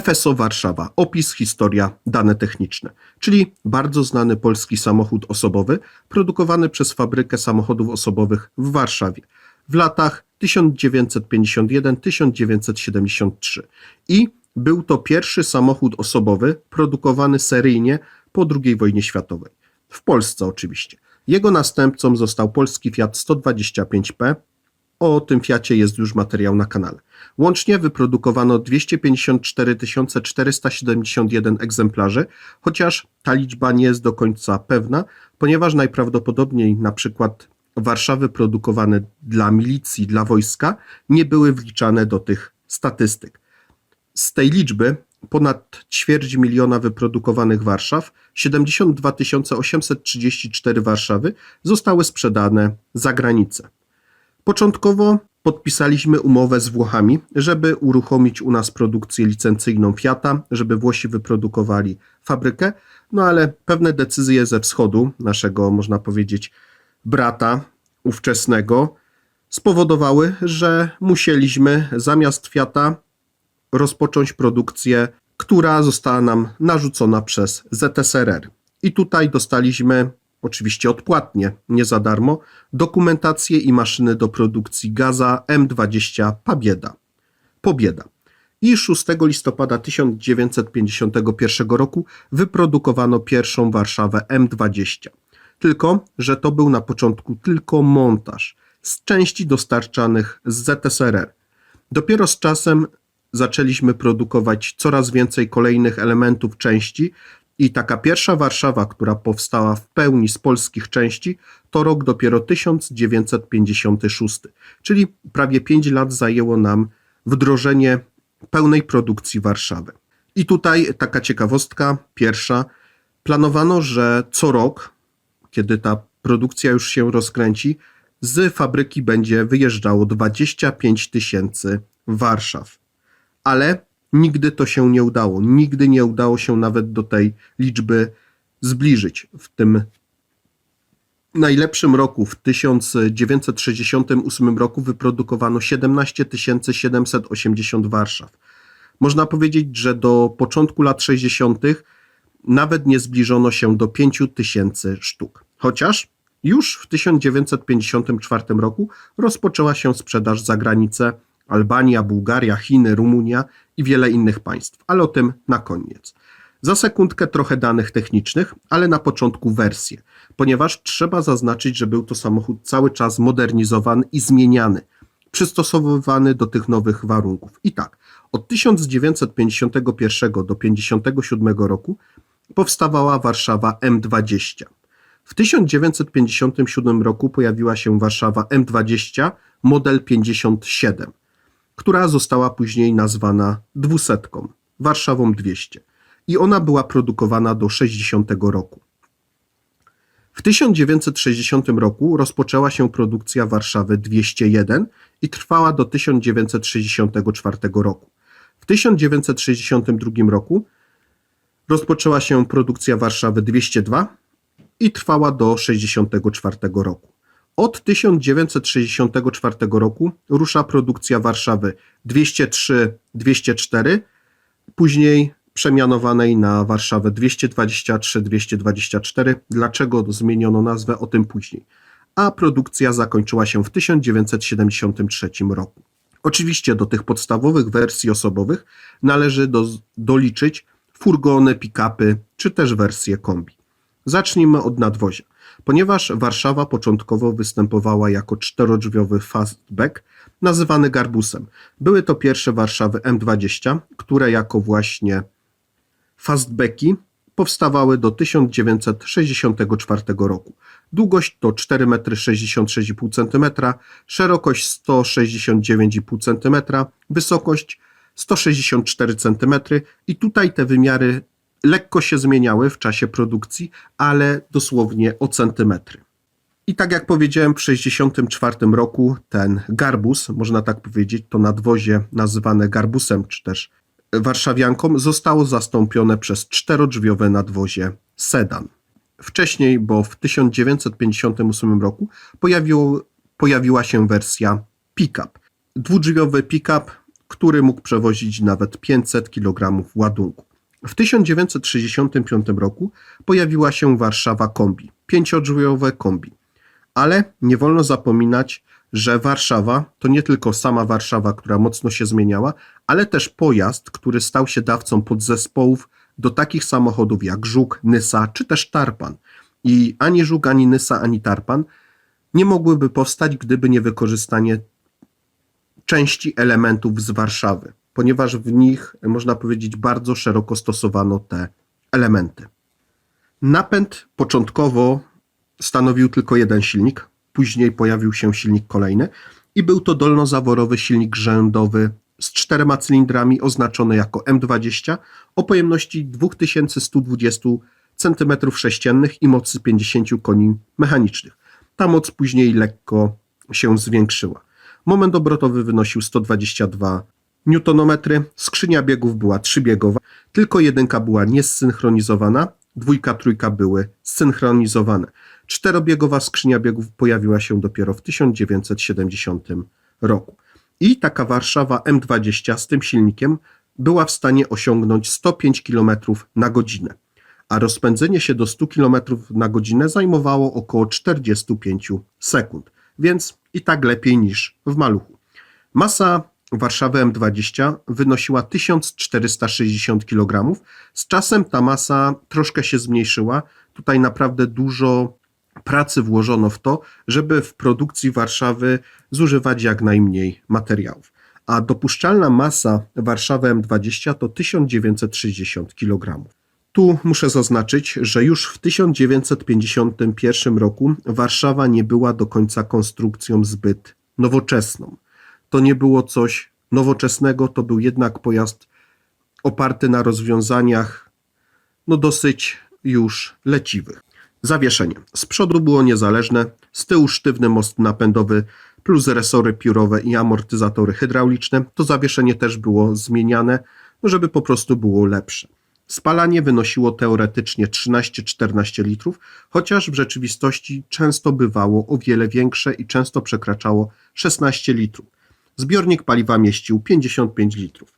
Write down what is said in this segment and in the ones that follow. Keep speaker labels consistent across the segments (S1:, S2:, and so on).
S1: FSO Warszawa. Opis, historia, dane techniczne. Czyli bardzo znany polski samochód osobowy, produkowany przez fabrykę samochodów osobowych w Warszawie w latach 1951-1973. I był to pierwszy samochód osobowy produkowany seryjnie po II wojnie światowej. W Polsce oczywiście. Jego następcą został polski Fiat 125P. O tym Fiacie jest już materiał na kanale. Łącznie wyprodukowano 254 471 egzemplarzy, chociaż ta liczba nie jest do końca pewna, ponieważ najprawdopodobniej na przykład Warszawy produkowane dla milicji, dla wojska nie były wliczane do tych statystyk. Z tej liczby ponad ćwierć miliona wyprodukowanych Warszaw, 72 834 Warszawy zostały sprzedane za granicę. Początkowo podpisaliśmy umowę z Włochami, żeby uruchomić u nas produkcję licencyjną Fiata, żeby Włosi wyprodukowali fabrykę, no ale pewne decyzje ze wschodu, naszego można powiedzieć brata ówczesnego, spowodowały, że musieliśmy zamiast Fiata rozpocząć produkcję, która została nam narzucona przez ZSRR. I tutaj dostaliśmy, oczywiście odpłatnie, nie za darmo, dokumentację i maszyny do produkcji gaza M20 Pabieda. Pobieda. I 6 listopada 1951 roku wyprodukowano pierwszą Warszawę M20. Tylko, że to był na początku tylko montaż z części dostarczanych z ZSRR. Dopiero z czasem zaczęliśmy produkować coraz więcej kolejnych elementów części i taka pierwsza Warszawa, która powstała w pełni z polskich części, to rok dopiero 1956, czyli prawie 5 lat zajęło nam wdrożenie pełnej produkcji Warszawy. I tutaj taka ciekawostka pierwsza. Planowano, że co rok, kiedy ta produkcja już się rozkręci, z fabryki będzie wyjeżdżało 25 tysięcy Warszaw ale nigdy to się nie udało. Nigdy nie udało się nawet do tej liczby zbliżyć. W tym najlepszym roku, w 1968 roku, wyprodukowano 17 780 Warszaw. Można powiedzieć, że do początku lat 60. nawet nie zbliżono się do 5 tysięcy sztuk. Chociaż już w 1954 roku rozpoczęła się sprzedaż za granicę Albania, Bułgaria, Chiny, Rumunia i wiele innych państw, ale o tym na koniec. Za sekundkę trochę danych technicznych, ale na początku wersje, ponieważ trzeba zaznaczyć, że był to samochód cały czas modernizowany i zmieniany, przystosowywany do tych nowych warunków. I tak, od 1951 do 1957 roku powstawała Warszawa M20. W 1957 roku pojawiła się Warszawa M20 model 57 która została później nazwana dwusetką, Warszawą 200 i ona była produkowana do 60 roku. W 1960 roku rozpoczęła się produkcja Warszawy 201 i trwała do 1964 roku. W 1962 roku rozpoczęła się produkcja Warszawy 202 i trwała do 64 roku. Od 1964 roku rusza produkcja Warszawy 203-204, później przemianowanej na Warszawę 223-224. Dlaczego zmieniono nazwę, o tym później. A produkcja zakończyła się w 1973 roku. Oczywiście do tych podstawowych wersji osobowych należy do, doliczyć furgony, pick-upy czy też wersje kombi. Zacznijmy od nadwozia. Ponieważ Warszawa początkowo występowała jako czterodrzwiowy fastback, nazywany garbusem. Były to pierwsze Warszawy M20, które jako właśnie fastbacki powstawały do 1964 roku. Długość to 4,66 m, szerokość 169,5 cm, wysokość 164 cm i tutaj te wymiary lekko się zmieniały w czasie produkcji, ale dosłownie o centymetry. I tak jak powiedziałem, w 1964 roku ten garbus, można tak powiedzieć, to nadwozie nazywane garbusem czy też warszawianką, zostało zastąpione przez czterodrzwiowe nadwozie sedan. Wcześniej, bo w 1958 roku pojawiło, pojawiła się wersja pick-up. Dwudrzwiowy pick-up, który mógł przewozić nawet 500 kg ładunku. W 1965 roku pojawiła się Warszawa Kombi, pięciodrzwiowe kombi. Ale nie wolno zapominać, że Warszawa to nie tylko sama Warszawa, która mocno się zmieniała, ale też pojazd, który stał się dawcą podzespołów do takich samochodów jak Żuk, Nysa czy też Tarpan. I ani Żuk, ani Nysa, ani Tarpan nie mogłyby powstać, gdyby nie wykorzystanie części elementów z Warszawy, ponieważ w nich, można powiedzieć, bardzo szeroko stosowano te elementy. Napęd początkowo stanowił tylko jeden silnik, później pojawił się silnik kolejny i był to dolnozaworowy silnik rzędowy z czterema cylindrami oznaczony jako M20 o pojemności 2120 cm3 i mocy 50 koni mechanicznych. Ta moc później lekko się zwiększyła. Moment obrotowy wynosił 122 Nm, skrzynia biegów była trzybiegowa, tylko jedynka była niesynchronizowana, dwójka, trójka były zsynchronizowane. Czterobiegowa skrzynia biegów pojawiła się dopiero w 1970 roku. I taka Warszawa M20 z tym silnikiem była w stanie osiągnąć 105 km na godzinę, a rozpędzenie się do 100 km na godzinę zajmowało około 45 sekund, więc i tak lepiej niż w maluchu. Masa Warszawy M20 wynosiła 1460 kg. Z czasem ta masa troszkę się zmniejszyła. Tutaj naprawdę dużo pracy włożono w to, żeby w produkcji Warszawy zużywać jak najmniej materiałów. A dopuszczalna masa Warszawy M20 to 1960 kg. Tu muszę zaznaczyć, że już w 1951 roku Warszawa nie była do końca konstrukcją zbyt nowoczesną. To nie było coś nowoczesnego, to był jednak pojazd oparty na rozwiązaniach no dosyć już leciwych. Zawieszenie. Z przodu było niezależne, z tyłu sztywny most napędowy plus resory piórowe i amortyzatory hydrauliczne. To zawieszenie też było zmieniane, żeby po prostu było lepsze. Spalanie wynosiło teoretycznie 13-14 litrów, chociaż w rzeczywistości często bywało o wiele większe i często przekraczało 16 litrów. Zbiornik paliwa mieścił 55 litrów.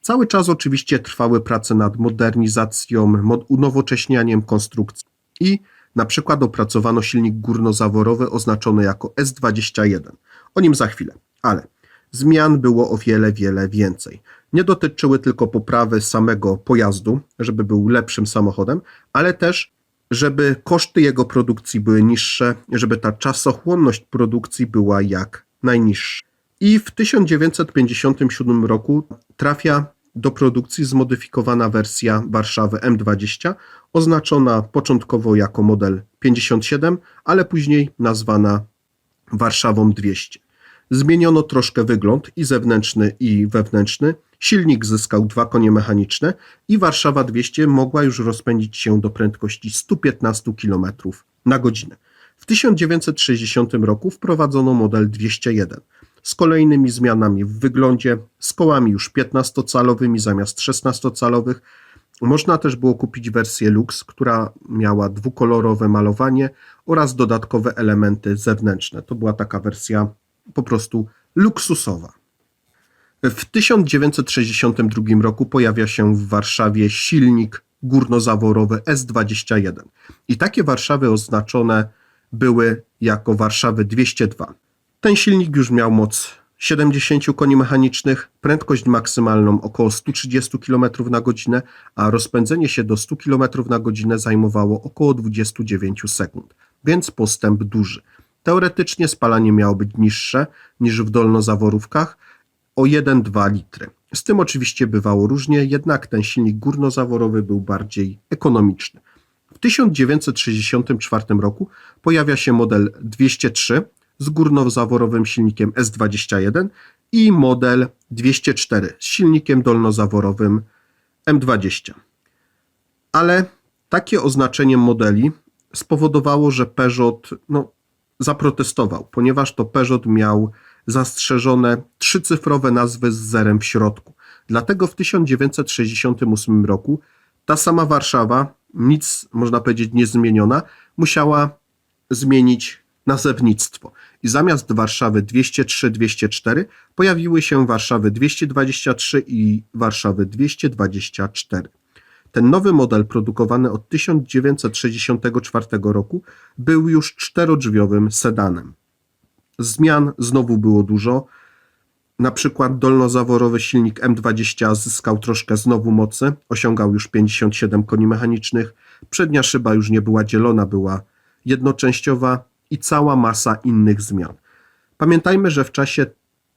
S1: Cały czas oczywiście trwały prace nad modernizacją, mod- unowocześnianiem konstrukcji i na przykład opracowano silnik górnozaworowy oznaczony jako S21. O nim za chwilę, ale zmian było o wiele, wiele więcej. Nie dotyczyły tylko poprawy samego pojazdu, żeby był lepszym samochodem, ale też żeby koszty jego produkcji były niższe, żeby ta czasochłonność produkcji była jak najniższa. I w 1957 roku trafia do produkcji zmodyfikowana wersja Warszawy M20, oznaczona początkowo jako model 57, ale później nazwana Warszawą 200. Zmieniono troszkę wygląd i zewnętrzny, i wewnętrzny. Silnik zyskał dwa konie mechaniczne i Warszawa 200 mogła już rozpędzić się do prędkości 115 km na godzinę. W 1960 roku wprowadzono model 201 z kolejnymi zmianami w wyglądzie, z kołami już 15-calowymi zamiast 16-calowych. Można też było kupić wersję Lux, która miała dwukolorowe malowanie oraz dodatkowe elementy zewnętrzne. To była taka wersja po prostu luksusowa. W 1962 roku pojawia się w Warszawie silnik górnozaworowy S21 i takie Warszawy oznaczone były jako Warszawy 202. Ten silnik już miał moc 70 koni mechanicznych, prędkość maksymalną około 130 km na godzinę, a rozpędzenie się do 100 km na godzinę zajmowało około 29 sekund, więc postęp duży. Teoretycznie spalanie miało być niższe niż w dolnozaworówkach o 1-2 litry. Z tym oczywiście bywało różnie, jednak ten silnik górnozaworowy był bardziej ekonomiczny. W 1964 roku pojawia się model 203 z górnozaworowym silnikiem S21 i model 204 z silnikiem dolnozaworowym M20. Ale takie oznaczenie modeli spowodowało, że Peugeot no, zaprotestował, ponieważ to Peugeot miał zastrzeżone trzycyfrowe nazwy z zerem w środku. Dlatego w 1968 roku ta sama Warszawa, nic można powiedzieć niezmieniona, musiała zmienić nazewnictwo i zamiast Warszawy 203-204 pojawiły się Warszawy 223 i Warszawy 224. Ten nowy model produkowany od 1964 roku był już czterodrzwiowym sedanem. Zmian znowu było dużo. Na przykład dolnozaworowy silnik M20 zyskał troszkę znowu mocy, osiągał już 57 koni mechanicznych, przednia szyba już nie była dzielona, była jednoczęściowa i cała masa innych zmian. Pamiętajmy, że w czasie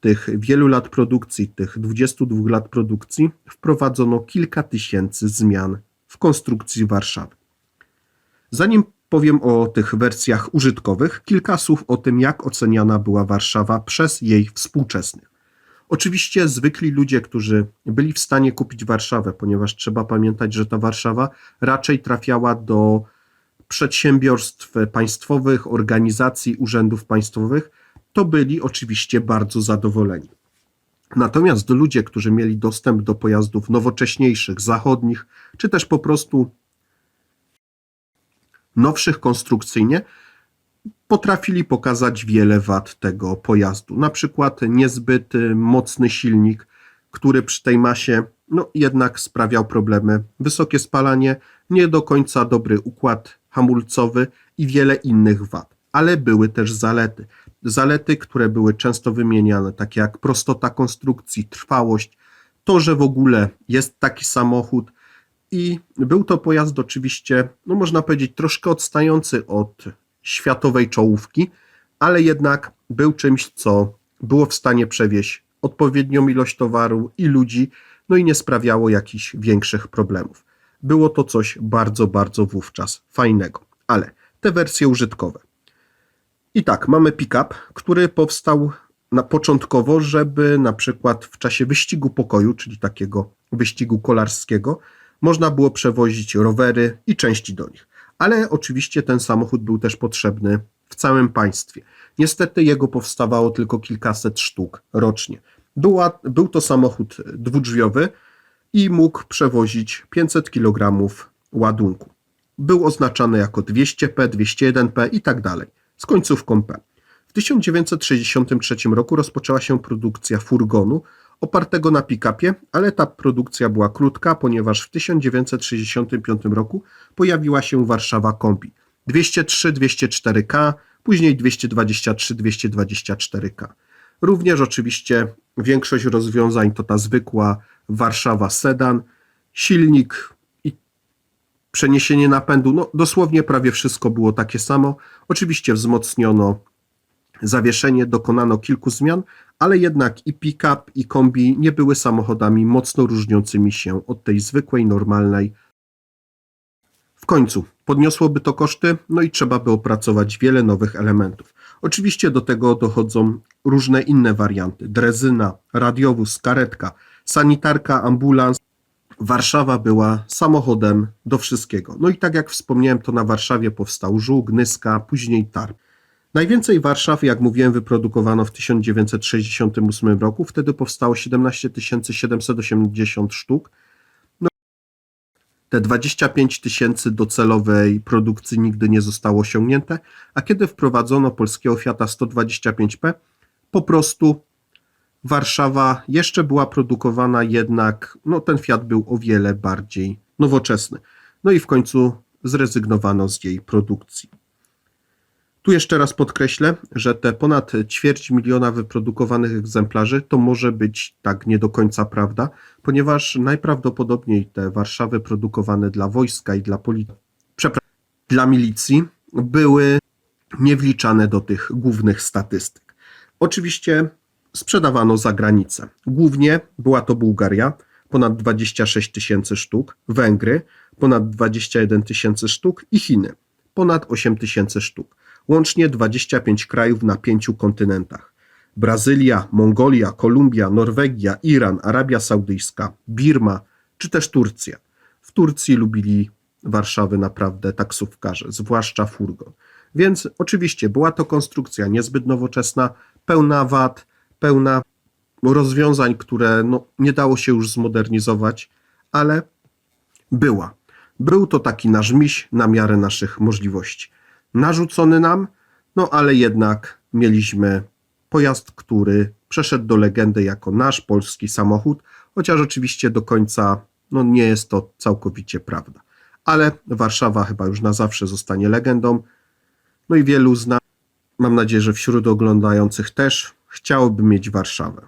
S1: tych wielu lat produkcji, tych 22 lat produkcji, wprowadzono kilka tysięcy zmian w konstrukcji Warszawy. Zanim powiem o tych wersjach użytkowych, kilka słów o tym, jak oceniana była Warszawa przez jej współczesnych. Oczywiście zwykli ludzie, którzy byli w stanie kupić Warszawę, ponieważ trzeba pamiętać, że ta Warszawa raczej trafiała do przedsiębiorstw państwowych, organizacji, urzędów państwowych, to byli oczywiście bardzo zadowoleni. Natomiast ludzie, którzy mieli dostęp do pojazdów nowocześniejszych, zachodnich, czy też po prostu nowszych konstrukcyjnie, potrafili pokazać wiele wad tego pojazdu. Na przykład niezbyt mocny silnik, który przy tej masie no, jednak sprawiał problemy. Wysokie spalanie, nie do końca dobry układ hamulcowy i wiele innych wad. Ale były też zalety. Zalety, które były często wymieniane, takie jak prostota konstrukcji, trwałość, to, że w ogóle jest taki samochód i był to pojazd oczywiście, no można powiedzieć, troszkę odstający od światowej czołówki, ale jednak był czymś, co było w stanie przewieźć odpowiednią ilość towaru i ludzi, no i nie sprawiało jakichś większych problemów. Było to coś bardzo, bardzo wówczas fajnego. Ale te wersje użytkowe. I tak, mamy pick-up, który powstał na początkowo, żeby na przykład w czasie wyścigu pokoju, czyli takiego wyścigu kolarskiego, można było przewozić rowery i części do nich. Ale oczywiście ten samochód był też potrzebny w całym państwie. Niestety jego powstawało tylko kilkaset sztuk rocznie. Była, był to samochód dwudrzwiowy i mógł przewozić 500 kg ładunku. Był oznaczany jako 200P, 201P i tak dalej, z końcówką P. W 1963 roku rozpoczęła się produkcja furgonu opartego na pick-upie, ale ta produkcja była krótka, ponieważ w 1965 roku pojawiła się Warszawa Kombi 203-204K, później 223-224K. Również oczywiście większość rozwiązań to ta zwykła Warszawa Sedan, silnik i przeniesienie napędu, no dosłownie prawie wszystko było takie samo. Oczywiście wzmocniono zawieszenie, dokonano kilku zmian, ale jednak i pick-up i kombi nie były samochodami mocno różniącymi się od tej zwykłej, normalnej. W końcu podniosłoby to koszty, no i trzeba by opracować wiele nowych elementów. Oczywiście do tego dochodzą różne inne warianty: drezyna, radiowóz, karetka, sanitarka, ambulans. Warszawa była samochodem do wszystkiego. No i tak jak wspomniałem, to na Warszawie powstał Żółk, Nyska, później Tarp. Najwięcej Warszaw, jak mówiłem, wyprodukowano w 1968 roku. Wtedy powstało 17 780 sztuk. No, te 25 tysięcy docelowej produkcji nigdy nie zostało osiągnięte, a kiedy wprowadzono polskiego Fiata 125P, po prostu Warszawa jeszcze była produkowana, jednak no, ten Fiat był o wiele bardziej nowoczesny. No i w końcu zrezygnowano z jej produkcji. Tu jeszcze raz podkreślę, że te ponad ćwierć miliona wyprodukowanych egzemplarzy to może być tak nie do końca prawda, ponieważ najprawdopodobniej te Warszawy produkowane dla wojska i dla policji, dla milicji były niewliczane do tych głównych statystyk. Oczywiście sprzedawano za granicę. Głównie była to Bułgaria, ponad 26 tysięcy sztuk, Węgry, ponad 21 tysięcy sztuk i Chiny, ponad 8 tysięcy sztuk łącznie 25 krajów na pięciu kontynentach. Brazylia, Mongolia, Kolumbia, Norwegia, Iran, Arabia Saudyjska, Birma czy też Turcja. W Turcji lubili Warszawy naprawdę taksówkarze, zwłaszcza furgon. Więc oczywiście była to konstrukcja niezbyt nowoczesna, pełna wad, pełna rozwiązań, które no, nie dało się już zmodernizować, ale była. Był to taki nasz miś na miarę naszych możliwości narzucony nam, No ale jednak mieliśmy pojazd, który przeszedł do legendy jako nasz polski samochód, chociaż oczywiście do końca no, nie jest to całkowicie prawda. Ale Warszawa chyba już na zawsze zostanie legendą. No i wielu z nas, mam nadzieję, że wśród oglądających też, chciałoby mieć Warszawę.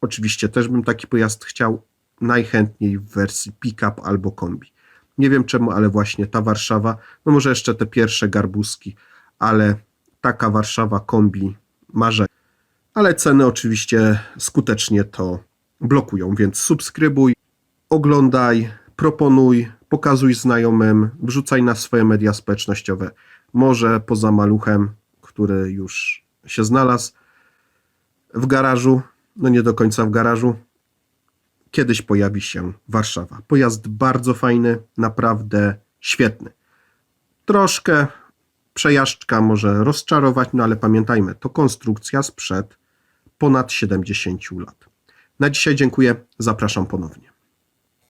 S1: Oczywiście też bym taki pojazd chciał najchętniej w wersji pick-up albo kombi. Nie wiem czemu, ale właśnie ta Warszawa, no może jeszcze te pierwsze garbuski, ale taka Warszawa kombi marzę. Ale ceny oczywiście skutecznie to blokują, więc subskrybuj, oglądaj, proponuj, pokazuj znajomym, wrzucaj na swoje media społecznościowe. Może poza maluchem, który już się znalazł w garażu, no nie do końca w garażu, kiedyś pojawi się Warszawa. Pojazd bardzo fajny, naprawdę świetny. Troszkę przejażdżka może rozczarować, no ale pamiętajmy, to konstrukcja sprzed ponad 70 lat. Na dzisiaj dziękuję, zapraszam ponownie.